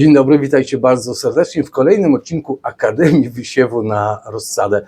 Dzień dobry, witajcie bardzo serdecznie w kolejnym odcinku Akademii Wysiewu na rozsadę.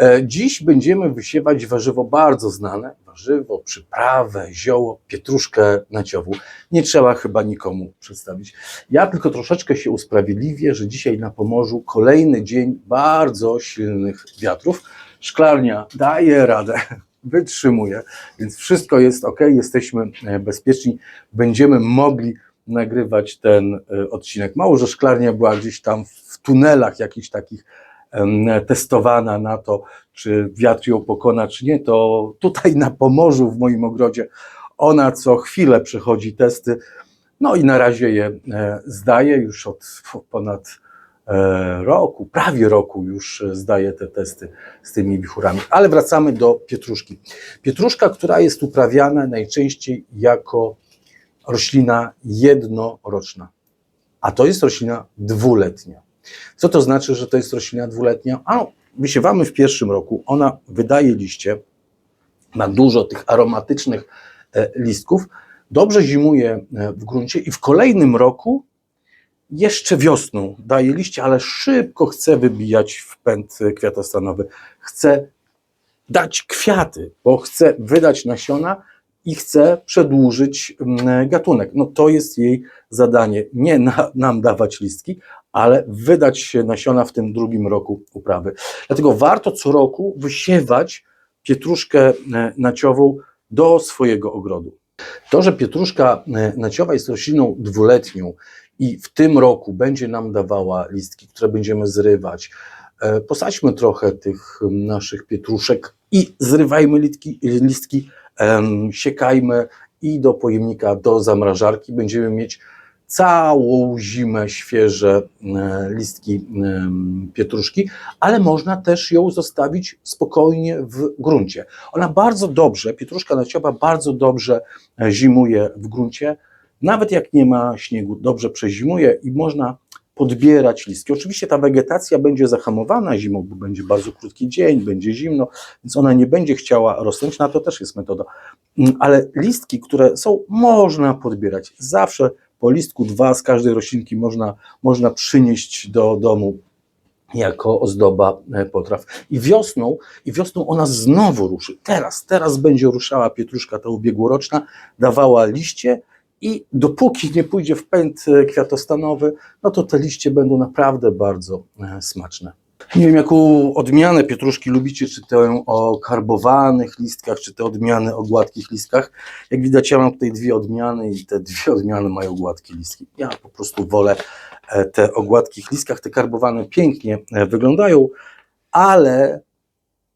E, Dziś będziemy wysiewać warzywo bardzo znane, warzywo, przyprawę, zioło, pietruszkę naciową. Nie trzeba chyba nikomu przedstawić. Ja tylko troszeczkę się usprawiedliwię, że dzisiaj na Pomorzu kolejny dzień bardzo silnych wiatrów. Szklarnia daje radę, wytrzymuje, więc wszystko jest ok, jesteśmy e, bezpieczni, będziemy mogli nagrywać ten e, odcinek. Mało, że szklarnia była gdzieś tam w tunelach jakichś takich testowana na to, czy wiatr ją pokona, czy nie, to tutaj na Pomorzu w moim ogrodzie ona co chwilę przechodzi testy, no i na razie je e, zdaje już od ponad e, roku, prawie roku już zdaje te testy z tymi wichurami. Ale wracamy do pietruszki. Pietruszka, która jest uprawiana najczęściej jako roślina jednoroczna, a to jest roślina dwuletnia. Co to znaczy, że to jest roślina dwuletnia? A wysiewamy w pierwszym roku, ona wydaje liście, ma dużo tych aromatycznych e, listków, dobrze zimuje e, w gruncie i w kolejnym roku jeszcze wiosną daje liście, ale szybko chce wybijać w pęd e, kwiatostanowy. Chce dać kwiaty, bo chce wydać nasiona i chce przedłużyć mm, gatunek. No to jest jej zadanie. Nie na, nam dawać listki, ale wydać nasiona w tym drugim roku uprawy. Dlatego warto co roku wysiewać pietruszkę e, naciową do swojego ogrodu. To, że pietruszka e, naciowa jest rośliną dwuletnią i w tym roku będzie nam dawała listki, które będziemy zrywać, e, posadźmy trochę tych naszych pietruszek i zrywajmy listki, siekajmy i do pojemnika, do zamrażarki. Będziemy mieć całą zimę świeże listki pietruszki, ale można też ją zostawić spokojnie w gruncie. Ona bardzo dobrze, pietruszka naciowa bardzo dobrze e, zimuje w gruncie, nawet jak nie ma śniegu, dobrze przezimuje i można podbierać listki. Oczywiście ta wegetacja będzie zahamowana zimą, bo będzie bardzo krótki dzień, będzie zimno, więc ona nie będzie chciała rosnąć, na to też jest metoda. Mm, Ale listki, które są, można podbierać. Zawsze po listku dwa z każdej roślinki można, można przynieść do domu jako ozdoba e, potraw. I wiosną, I wiosną ona znowu ruszy. Teraz, teraz będzie ruszała pietruszka ta ubiegłoroczna, dawała liście i dopóki nie pójdzie w pęd e, kwiatostanowy, no to te liście będą naprawdę bardzo e, smaczne. Nie wiem, jaką odmianę pietruszki lubicie, czy tę o karbowanych listkach, czy te odmiany o gładkich listkach. Jak widać, ja mam tutaj dwie odmiany i te dwie odmiany mają gładkie listki. Ja po prostu wolę e, te o gładkich listkach. Te karbowane pięknie wyglądają, ale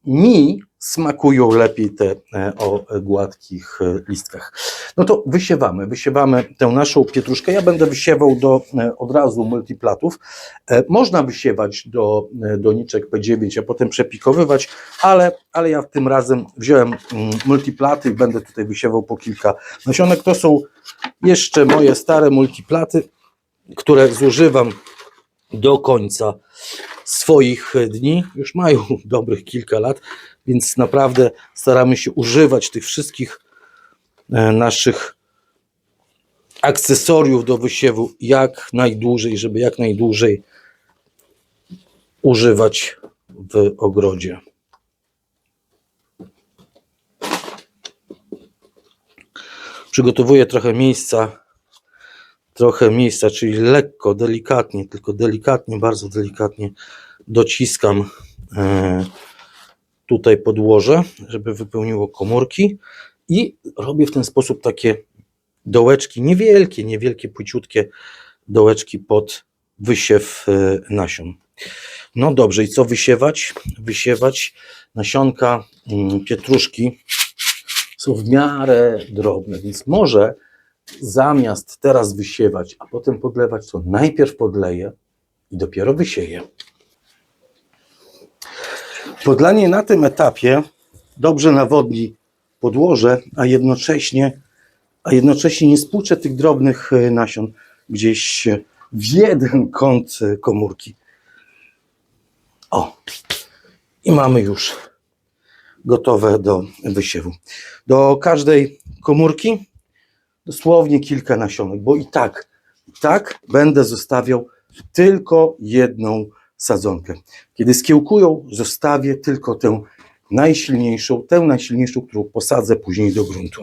mi smakują lepiej te o gładkich listkach. No to wysiewamy, wysiewamy tę naszą pietruszkę. Ja będę wysiewał do e, od razu multiplatów. E, Można wysiewać do e, doniczek P9, a potem przepikowywać, ale, ale ja tym razem wziąłem mm, multiplaty i będę tutaj wysiewał po kilka nasionek. To są jeszcze moje stare multiplaty, które zużywam do końca swoich dni. Już mają dobrych kilka lat, więc naprawdę staramy się używać tych wszystkich naszych akcesoriów do wysiewu jak najdłużej, żeby jak najdłużej używać w ogrodzie. Przygotowuję trochę miejsca trochę miejsca, czyli lekko, delikatnie, tylko delikatnie, bardzo delikatnie dociskam e, tutaj podłoże, żeby wypełniło komórki i robię w ten sposób takie dołeczki, niewielkie, niewielkie, płyciutkie dołeczki pod wysiew e, nasion. No dobrze, i co wysiewać? Wysiewać nasionka mm, pietruszki są w miarę drobne, więc może zamiast teraz wysiewać, a potem podlewać, to najpierw podleję i dopiero wysieję. Podlanie na tym etapie dobrze nawodni podłoże, a jednocześnie, a jednocześnie nie spłuczę tych drobnych e, nasion gdzieś w jeden kąt e, komórki. O, i mamy już gotowe do wysiewu. Do każdej komórki dosłownie kilka nasionek, bo i tak Tak będę zostawiał tylko jedną sadzonkę. Kiedy skiełkują, zostawię tylko tę najsilniejszą, tę najsilniejszą, którą posadzę później do gruntu.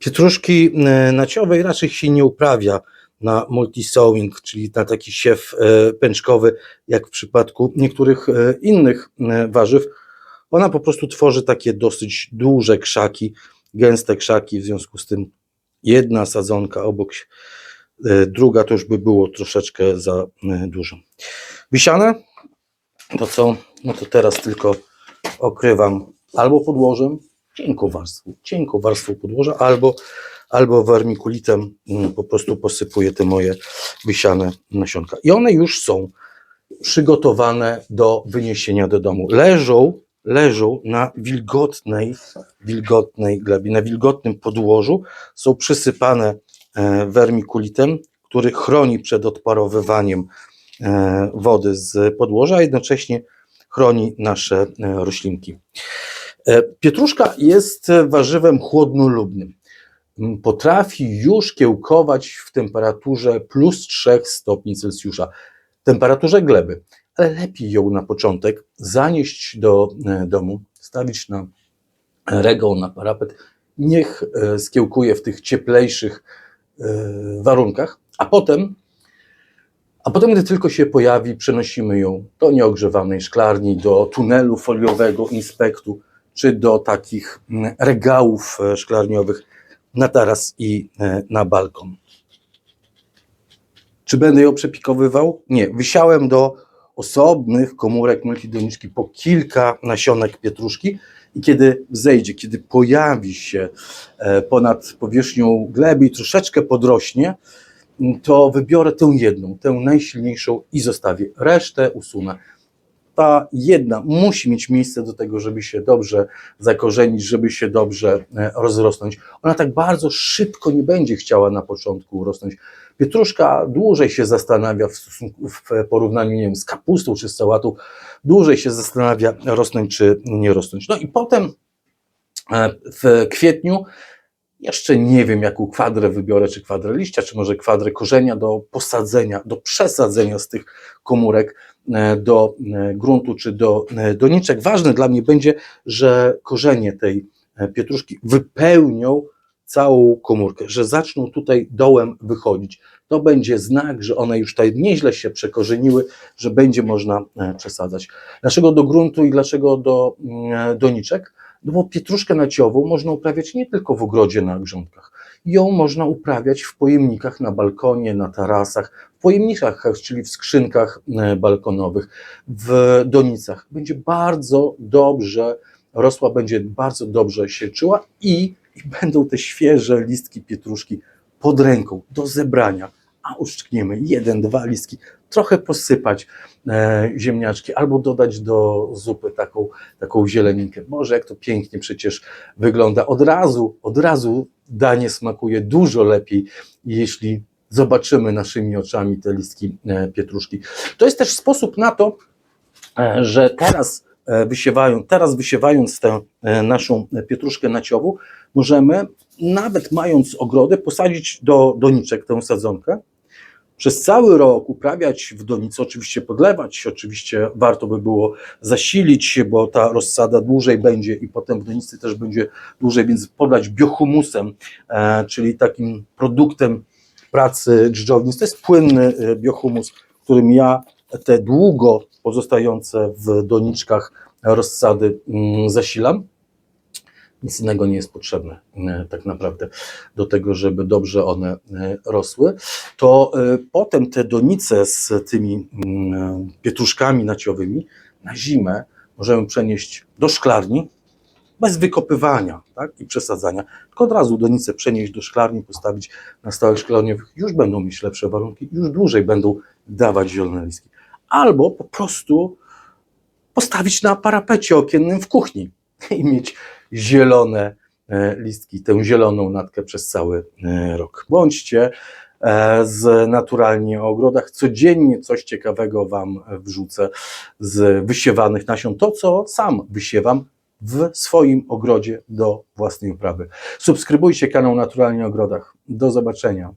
Pietruszki e, naciowej raczej się nie uprawia na multisowing, czyli na taki siew e, pęczkowy, jak w przypadku niektórych e, innych warzyw. Ona po prostu tworzy takie dosyć duże krzaki, gęste krzaki, w związku z tym jedna sadzonka obok e, druga to już by było troszeczkę za e, dużo. Wisiane to co? No to teraz tylko okrywam albo podłożem, cienką warstwą, cienką warstwą podłoża, albo, albo wermikulitem mm, po prostu posypuję te moje wysiane nasionka. I one już są przygotowane do wyniesienia do domu. Leżą, leżą na wilgotnej, wilgotnej glebie, na wilgotnym podłożu, są przysypane e, wermikulitem, który chroni przed odparowywaniem e, wody z podłoża, a jednocześnie chroni nasze e, roślinki. Pietruszka jest warzywem chłodnolubnym. Potrafi już kiełkować w temperaturze plus 3 stopni Celsjusza, temperaturze gleby, lepiej ją na początek zanieść do e, domu, stawić na regał, na parapet, niech e, skiełkuje w tych cieplejszych e, warunkach, a potem a potem, gdy tylko się pojawi, przenosimy ją do nieogrzewanej szklarni, do tunelu foliowego inspektu, czy do takich mm, regałów szklarniowych na taras i na balkon. Czy będę ją przepikowywał? Nie. Wysiałem do osobnych komórek multidoniczki po kilka nasionek pietruszki i kiedy zejdzie, kiedy pojawi się e, ponad powierzchnią gleby i troszeczkę podrośnie, to wybiorę tę jedną, tę najsilniejszą i zostawię. Resztę usunę. Ta jedna musi mieć miejsce do tego, żeby się dobrze zakorzenić, żeby się dobrze e, rozrosnąć. Ona tak bardzo szybko nie będzie chciała na początku rosnąć. Pietruszka dłużej się zastanawia w, w porównaniu nie wiem, z kapustą czy z sałatą, dłużej się zastanawia rosnąć czy nie rosnąć. No i potem e, w kwietniu jeszcze nie wiem, jaką kwadrę wybiorę, czy kwadrę liścia, czy może kwadrę korzenia do posadzenia, do przesadzenia z tych komórek e, do e, gruntu, czy do doniczek. Ważne dla mnie będzie, że korzenie tej pietruszki wypełnią całą komórkę, że zaczną tutaj dołem wychodzić. To będzie znak, że one już tutaj nieźle się przekorzeniły, że będzie można e, przesadzać. Dlaczego do gruntu i dlaczego do mm, doniczek? No bo pietruszkę naciową można uprawiać nie tylko w ogrodzie na grządkach. Ją można uprawiać w pojemnikach na balkonie, na tarasach, w pojemnikach, czyli w skrzynkach e, balkonowych, w donicach. Będzie bardzo dobrze rosła, będzie bardzo dobrze się czuła i, i będą te świeże listki pietruszki pod ręką do zebrania. A uszczkniemy jeden, dwa listki, trochę posypać e, ziemniaczki albo dodać do zupy taką, taką zieleninkę. Boże, jak to pięknie przecież wygląda. Od razu, od razu danie smakuje dużo lepiej, jeśli zobaczymy naszymi oczami te listki e, pietruszki. To jest też sposób na to, e, że teraz wysiewają, teraz wysiewając tę e, naszą pietruszkę naciową, możemy, nawet mając ogrodę, posadzić do doniczek tę sadzonkę, przez cały rok uprawiać w donicy, oczywiście podlewać, oczywiście warto by było zasilić bo ta rozsada dłużej będzie i potem w donicy też będzie dłużej, więc podać biohumusem, e, czyli takim produktem pracy dżdżownic. To jest płynny e, biohumus, którym ja te długo pozostające w doniczkach rozsady mm, zasilam. Nic innego nie jest potrzebne e, tak naprawdę do tego, żeby dobrze one e, rosły. To e, potem te donice z tymi mm, pietruszkami naciowymi na zimę możemy przenieść do szklarni bez wykopywania tak, i przesadzania. Tylko od razu donice przenieść do szklarni, postawić na stołach szklarniowych. Już będą mieć lepsze warunki, już dłużej będą dawać zielone listki. Albo po prostu postawić na parapecie okiennym w kuchni i mieć zielone e, listki, tę zieloną natkę przez cały e, rok. Bądźcie e, z Naturalnie o Ogrodach. Codziennie coś ciekawego Wam wrzucę z wysiewanych nasion. To, co sam wysiewam w swoim ogrodzie do własnej uprawy. Subskrybujcie kanał Naturalnie Ogrodach. Do zobaczenia.